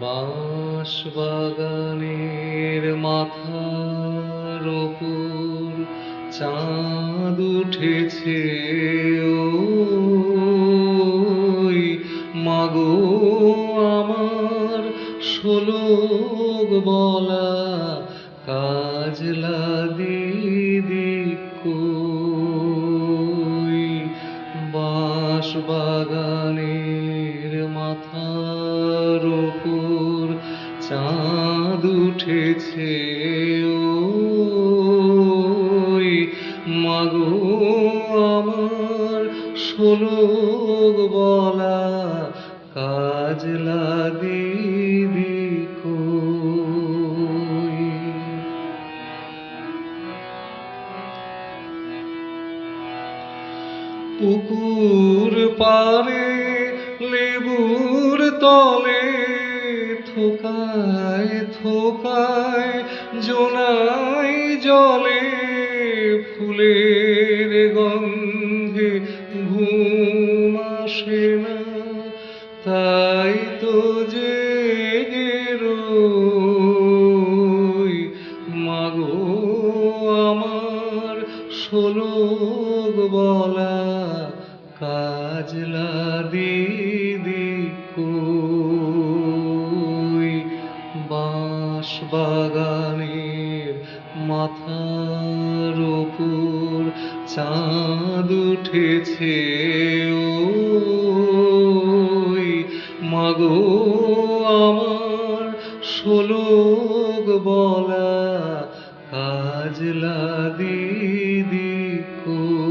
বাঁশ বাগানের মাথার ওপর চাঁদ উঠেছে ওই মাগো আমার শোলক বলা কাজলা দিদি বাগানের মাথার ওপর চাঁদ উঠেছে ওই মাগো আমার ষোলো বলা কাজ দিদি। পুকুর পারে লেবুর তলে থোকায় থোকায় জোনাই জলে ফুলের গন্ধে ঘুম আসে না। তাই তো জেগে রই, মাগো আমার শোলক বলা কাজলা দিদি কই? বাঁশ বাগানের মাথার ওপর চাঁদ উঠেছে, ওই মাগো আমার শোলক বলা কাজলা দিদি কই?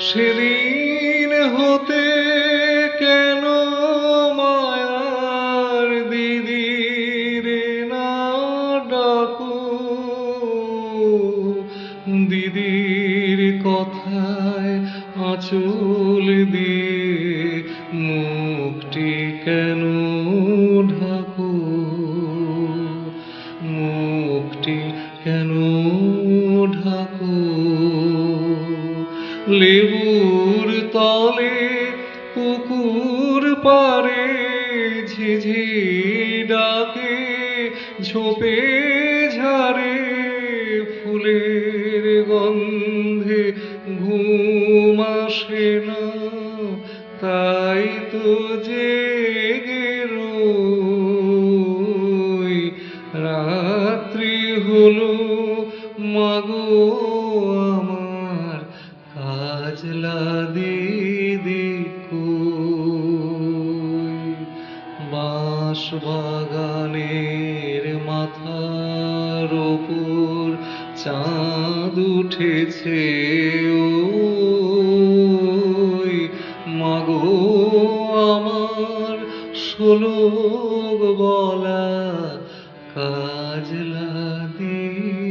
সেদিন হতে কেন মায়ার দিদির না ডাকু? দিদির কথায় মুখটি কেন ঢাকু? লেবুর তলে পুকুর পারে ঝিঝি ডাকে, ঝোপে ঝাড়ে ফুলের গন্ধে ঘুম আসে না। তাই তো জেগে বাগানের মাথার ওপর চাঁদ উঠেছে ওই। মাগো আমার ষোলো বলা কাজলা দিয়ে